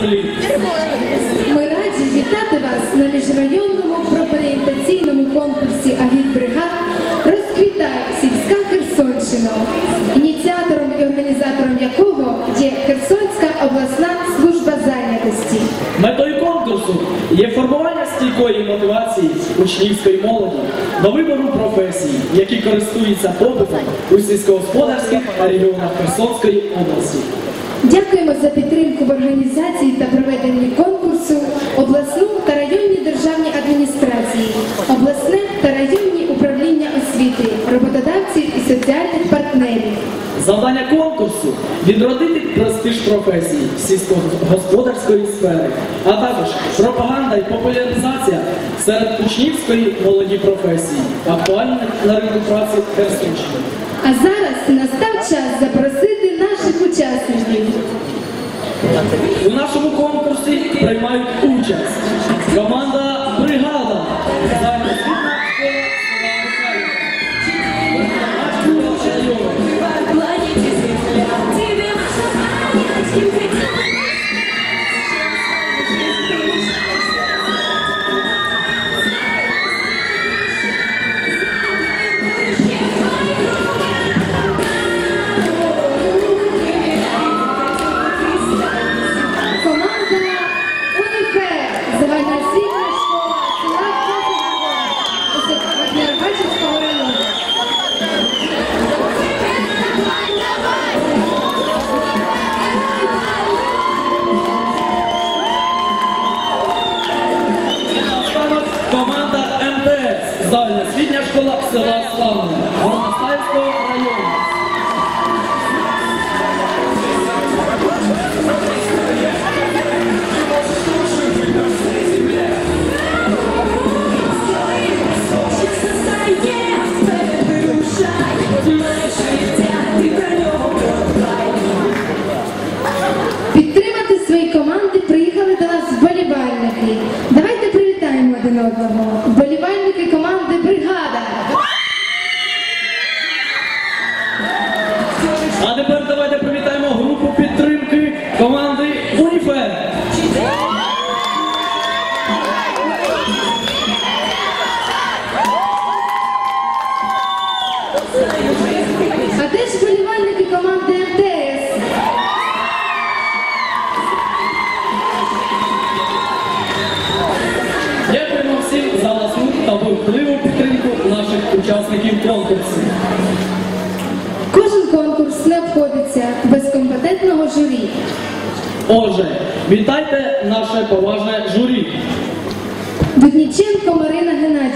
землі. Ми раді вітати вас на міжрайонному проорієнтаційному конкурсі агітбригад «Розквітай сільська Херсонщина», ініціатором і організатором якого є Херсонська обласна служба зайнятості. Метою конкурсу є формування стійкої мотивації учнівської молоді до вибору професій, які користуються попитом у сільськогосподарських регіонах Херсонської області. Дякуємо за підтримку в організації та проведенні конкурсу обласну та районні державні адміністрації, обласне та районні управління освіти, роботодавців і соціальних партнерів. Завдання конкурсу відродити престиж професії сільськогосподарської сфери, а також пропаганда і популяризація серед учнівської молоді професії, актуальних на ринку праці Херсонщини. А зараз настав час запросити Yomanda Загальноосвітня школа села Славне. Горностаївського району. Підтримати свої команди приїхали до нас вболівальники. Давайте привітаємо один одного. Вболівальники команди А тепер давайте привітаємо групу підтримки команди Уніфер. А де ж команди МТС? Дякуємо всім за ласку та бурхливу підтримку наших учасників конкурсу. Отже, вітайте наше поважне журі. Будніченко Марина Геннадій.